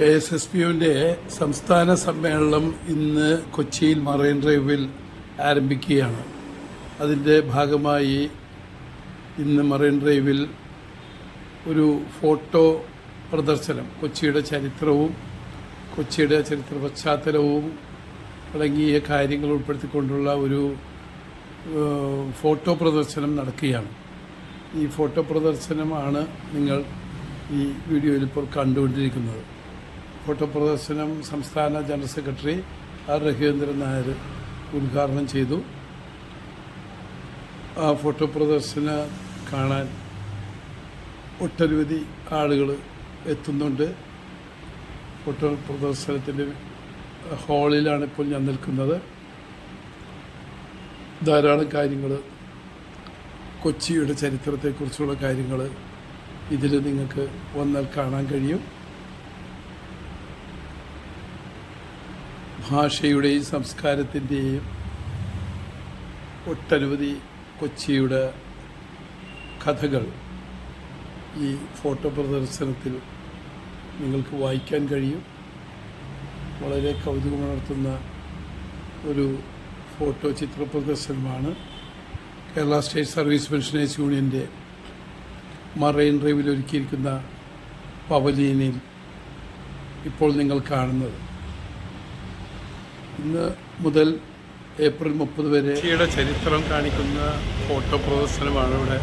K S S P യുവിന്റെ സംസ്ഥാന സമ്മേളനം ഇന്ന് കൊച്ചിയിൽ മറൈൻ ഡ്രൈവിൽ ആരംഭിക്കുകയാണ്. അതിന്റെ ഭാഗമായി ഇന്ന് മറൈൻ ഡ്രൈവിൽ ഒരു ഫോട്ടോ പ്രദർശനം കൊച്ചിയുടെ ചരിത്രവും കൊച്ചിയുടെ ചരിത്ര പശ്ചാത്തലവും അടങ്ങിയ കാര്യങ്ങൾ ഉൾപ്പെടുത്തിക്കൊണ്ടുള്ള ഒരു ഫോട്ടോ പ്രദർശനം നടക്കുകയാണ്. ഈ ഫോട്ടോ പ്രദർശനമാണ് നിങ്ങൾ ഈ വീഡിയോയിൽ ഇപ്പോൾ കണ്ടുകൊണ്ടിരിക്കുന്നത്. ഫോട്ടോ പ്രദർശനം സംസ്ഥാന general secretary R Raghuvendran Nair ഉദ്ഘാടനം ചെയ്തു. ആ ഫോട്ടോ പ്രദർശനം കാണാൻ ഒട്ടനവധി ആളുകൾ എത്തുന്നുണ്ട്. ഫോട്ടോ പ്രദർശനത്തിന്റെ ഹാളിലാണ് ഇപ്പോൾ ഞാൻ നിൽക്കുന്നത്. ധാരാളം കാര്യങ്ങൾ കൊച്ചിയുടെ ചരിത്രത്തെക്കുറിച്ചുള്ള കാര്യങ്ങൾ ഇതിൽ നിങ്ങൾക്ക് വന്നാൽ കാണാൻ കഴിയും. ഭാഷയുടെയും സംസ്കാരത്തിന്റെയും ഒട്ടനവധി കൊച്ചിയുടെ കഥകൾ ഈ ഫോട്ടോ പ്രദർശനത്തിൽ നിങ്ങൾക്ക് വായിക്കാൻ കഴിയും. വളരെ കൗതുകമുണർത്തുന്ന ഒരു ഫോട്ടോ ചിത്ര പ്രദർശനമാണ്. കേരള സ്റ്റേറ്റ് സർവീസ് പെൻഷനേഴ്സ് യൂണിയന്റെ മറൈൻ ഡ്രൈവിൽ ഒരുക്കിയിരിക്കുന്ന പവലീനിൽ ഇപ്പോൾ നിങ്ങൾ കാണുന്നത്. ഇന്ന് മുതൽ ഏപ്രിൽ മുപ്പത് വരെ കൊച്ചിയുടെ ചരിത്രം കാണിക്കുന്ന ഫോട്ടോ പ്രദർശനമാണ് ഇവിടെ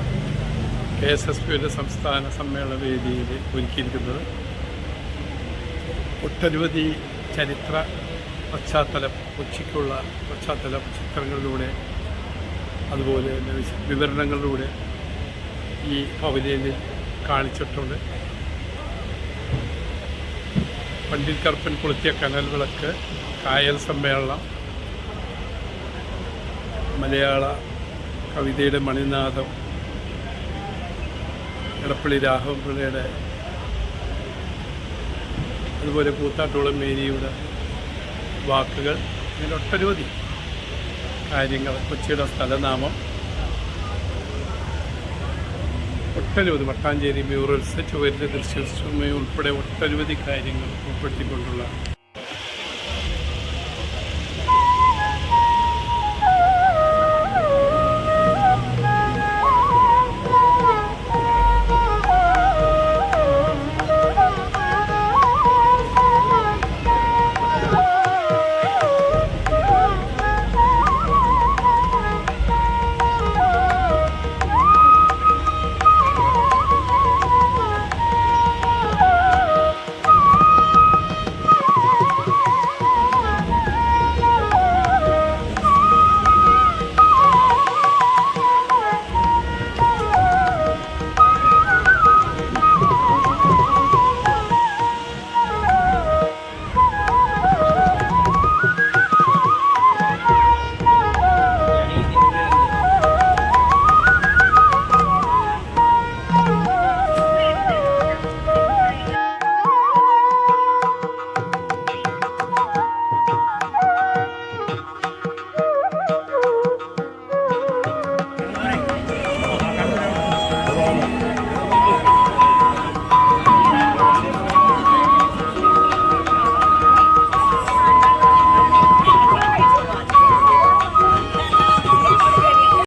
കെ എസ് എസ് പിയുടെ സംസ്ഥാന സമ്മേളന വേദിയിൽ ഒരുക്കിയിരിക്കുന്നത്. ഒട്ടനവധി ചരിത്ര പശ്ചാത്തലം കൊച്ചിക്കുള്ള പശ്ചാത്തലം ചിത്രങ്ങളിലൂടെ അതുപോലെ തന്നെ വിവരണങ്ങളിലൂടെ ഈ പവലിയനിൽ കാണിച്ചിട്ടുണ്ട്. പണ്ഡിറ്റ് കറുപ്പൻ കൊളുത്തിയ കനൽ വിളക്ക് കായൽ സമ്മേളനം. മലയാള കവിതയുടെ മണിനാഥം. എടപ്പള്ളി രാഘവൻ പിള്ളയുടെ അതുപോലെ കൂത്താട്ടോളം മേരിയുടെ വാക്കുകൾ. ഇങ്ങനെ ഒട്ടനവധി കാര്യങ്ങൾ. കൊച്ചിയുടെ സ്ഥലനാമം. ഒട്ടനവധി വട്ടാഞ്ചേരി മ്യൂറൽസ് ചുവരിന്റെ ദൃശ്യ ഉൾപ്പെടെ ഒട്ടനവധി കാര്യങ്ങൾ ഉൾപ്പെടുത്തിക്കൊണ്ടുള്ള